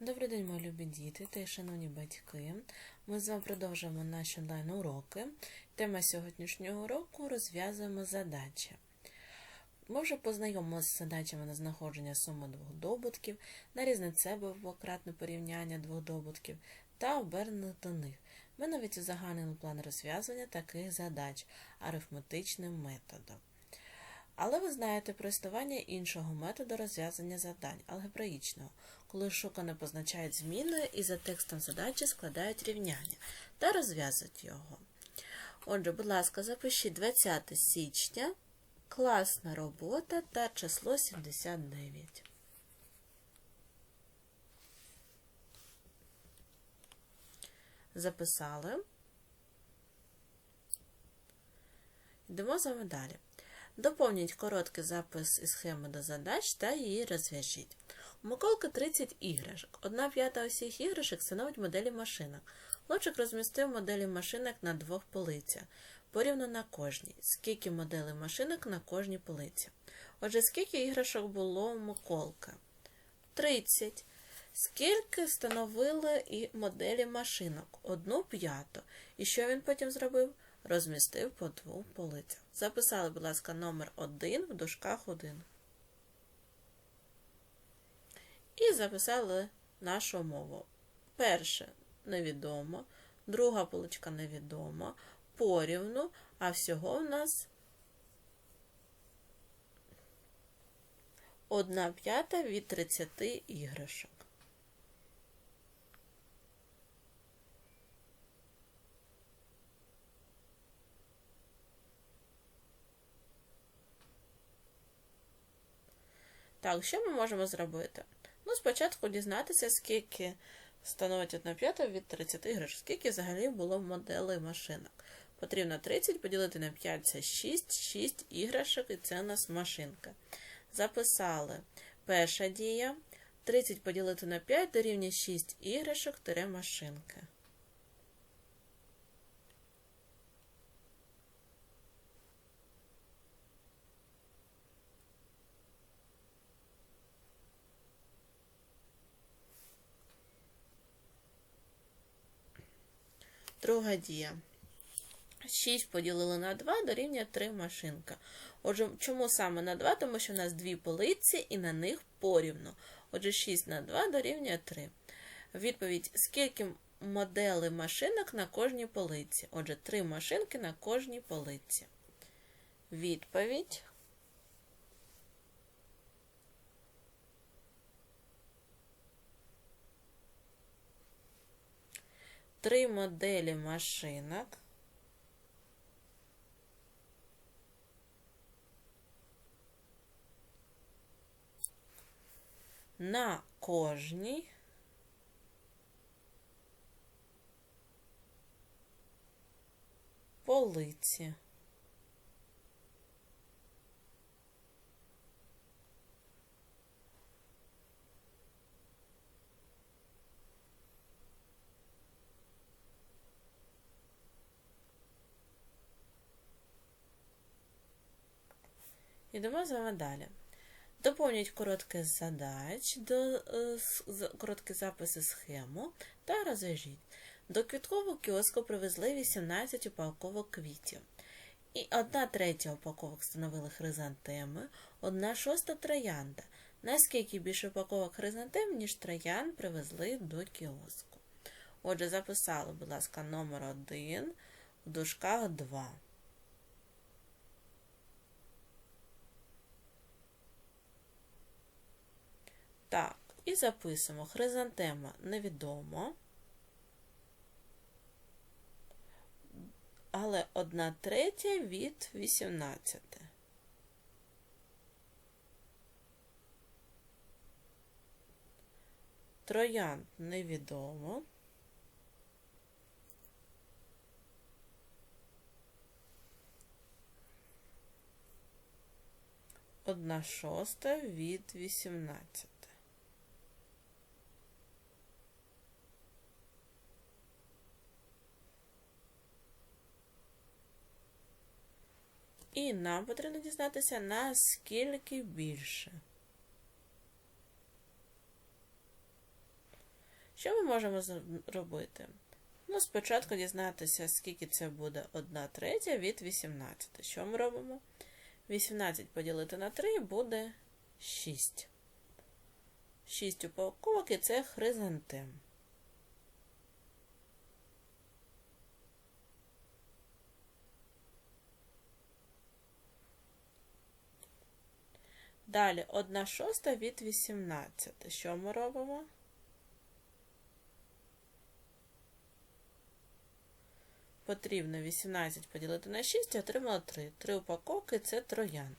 Добрий день, мої любі діти та шановні батьки. Ми з вами продовжуємо наші онлайн-уроки. Тема сьогоднішнього уроку розв'язуємо задачі. Ми вже познайомилися з задачами на знаходження суми двох добутків, на різницеве двократне порівняння двох добутків та обернених до них. Ми навіть узагальнили план розв'язання таких задач арифметичним методом. Але ви знаєте про існування іншого методу розв'язання завдань алгебраїчного, коли шукане позначають зміною і за текстом задачі складають рівняння та розв'язують його. Отже, будь ласка, запишіть 20 січня, класна робота та число 79. Записали. Йдемо з вами далі. Доповніть короткий запис із схеми до задач та її розв'яжіть. У Миколки 30 іграшок. Одна п'ята усіх іграшок становить моделі машинок. Хлопчик розмістив моделі машинок на двох полицях, порівну на кожній. Скільки моделей машинок на кожній полиці? Отже, скільки іграшок було у Миколка? 30. Скільки встановили і моделі машинок? Одну п'яту. І що він потім зробив? Розмістив по двох полицях. Записали, будь ласка, номер 1 в дужках 1. І записали нашу мову. Перше невідомо, друга поличка невідома, порівну, а всього в нас одна п'ята від 30 іграшок. Так, що ми можемо зробити? Ну, спочатку дізнатися, скільки становить 1 п'ята від 30 іграшок, скільки взагалі було моделей машинок. Потрібно 30 поділити на 5 це 6, 6 іграшок, і це у нас машинка. Записали перша дія. 30 поділити на 5 дорівнює 6 іграшок тире машинки. Друга дія. 6 поділили на 2 дорівнює 3 машинка. Отже, чому саме на 2? Тому що у нас дві полиці і на них порівну. Отже, 6 на 2 дорівнює 3. Відповідь: скільки моделей машинок на кожній полиці? Отже, 3 машинки на кожній полиці. Відповідь. Три моделі машинок. На кожній полиці. Йдемо з вами далі. Доповніть коротке задач, до, е, короткі записи схему та розв'яжіть. До квіткового кіоску привезли 18 упаковок квітів. І одна третя упаковок становили хризантеми, одна шоста троянда. Наскільки більше упаковок хризантем, ніж троян привезли до кіоску. Отже, записали, будь ласка, номер 1 в дужках 2. Так, і записуємо хризантема невідомо. Але одна третя від 18. Троян невідомо. Одна шоста від 18. І нам потрібно дізнатися, наскільки більше. Що ми можемо зробити? Ну, спочатку дізнатися, скільки це буде 1 третя від 18. Що ми робимо? 18 поділити на 3 буде 6. 6 упаковок і це хризантем. Далі 1 шоста від 18. Що ми робимо? Потрібно 18 поділити на 6 і отримала 3. 3 упаковки це троянд.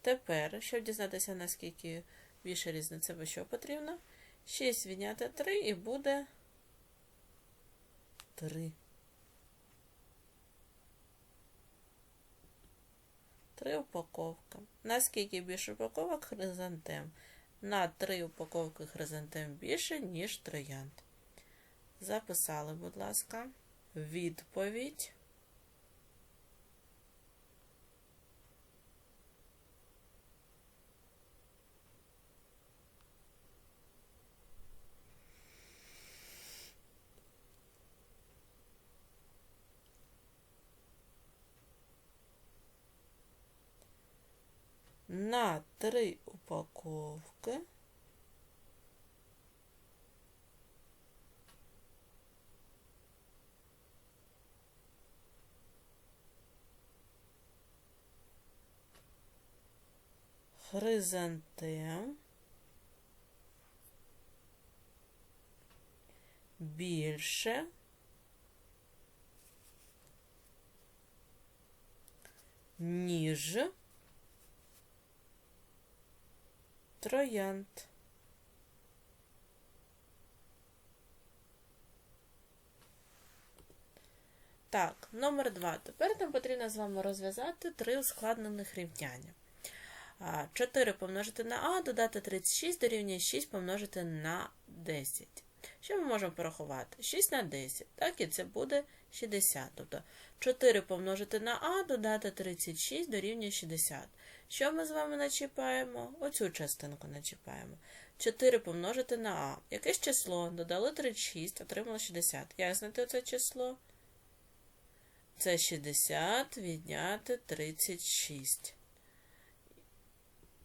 Тепер, щоб дізнатися, наскільки більше різниця, що потрібно, 6 відняти 3 і буде 3. 3 упаковки. Наскільки більше упаковок хризантем? На 3 упаковки хризантем більше, ніж троянд. Записали, будь ласка, відповідь. На три упаковки. Хризантем. Більше. Ніж троянд. Так, номер два. Тепер нам потрібно з вами розв'язати три ускладнених рівняння. 4 помножити на А, додати 36 дорівнює 6 помножити на 10. Що ми можемо порахувати? 6 на 10, так, і це буде 60. Тобто 4 помножити на А, додати 36 дорівнює 60. Що ми з вами начіпаємо? Оцю частинку начіпаємо. 4 помножити на А. Якесь число? Додали 36, отримали 60. Як знайти це число? Це 60 відняти 36.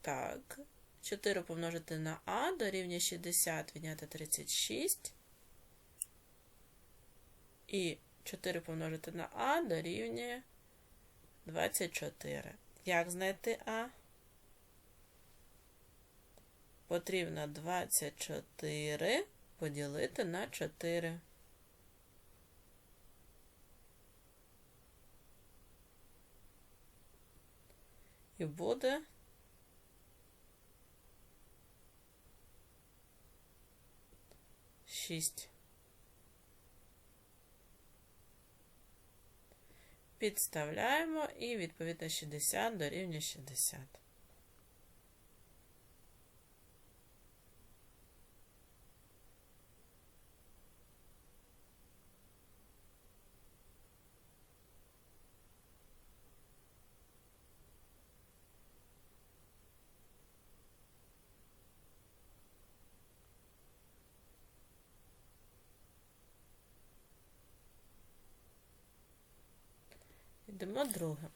Так. 4 помножити на А дорівнює 60 відняти 36. І 4 помножити на А дорівнює 24. Як знайти А? Потрібно 24 поділити на 4. І буде 6. Підставляємо і відповідно 60 дорівнює 60. Йдемо друге.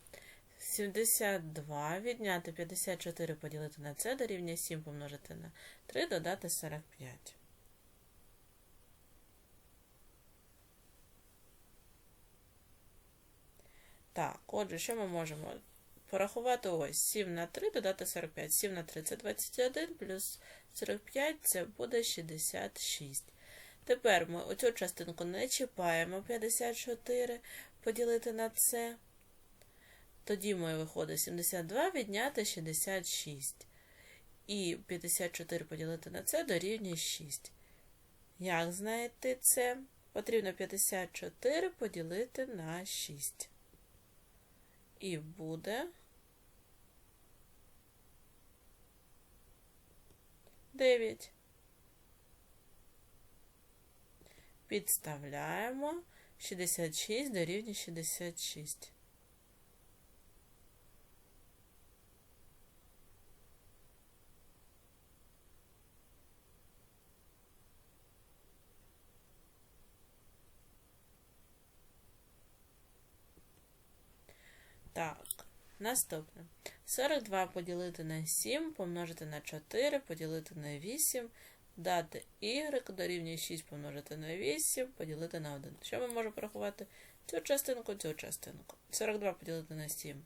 72 відняти 54 поділити на це дорівнює 7 помножити на 3 додати 45. Так, отже, що ми можемо порахувати? Ось 7 на 3 додати 45. 7 на 3 це 21, плюс 45 це буде 66. Тепер ми оцю частинку не чіпаємо 54 поділити на це. Тоді моє виходить 72 відняти 66. І 54 поділити на це дорівнює 6. Як знайти це? Потрібно 54 поділити на 6. І буде 9. Підставляємо 66 дорівнює 66. Так, наступне. 42 поділити на 7, помножити на 4, поділити на 8, дати y дорівнює 6 помножити на 8, поділити на 1. Що ми можемо порахувати? Цю частинку, цю частинку. 42 поділити на 7.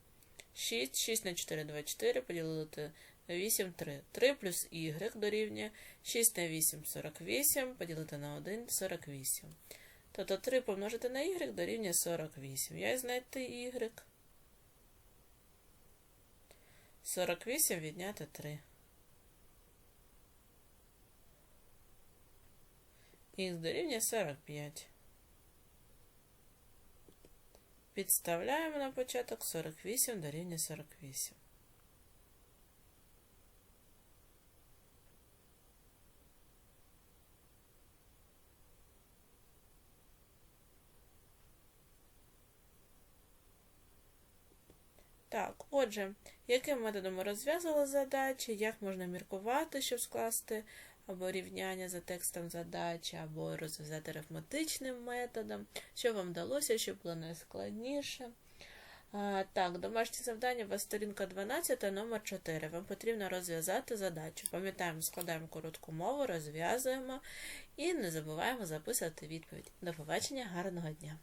6, 6 на 4, 24, поділити на 8, 3. 3 плюс y дорівнює 6 на 8, 48, поділити на 1, 48. Тобто 3 помножити на y дорівнює 48. Як знайти y? 48 відняти 3. Х дорівнює 45. Підставляємо на початок 48 дорівнює 48. Так, отже, яким методом ми розв'язали задачі, як можна міркувати, щоб скласти або рівняння за текстом задачі, або розв'язати арифметичним методом, що вам вдалося, щоб було найскладніше. А, так, домашнє завдання у вас сторінка 12, номер 4. Вам потрібно розв'язати задачу. Пам'ятаємо, складаємо коротку мову, розв'язуємо і не забуваємо записувати відповідь. До побачення, гарного дня!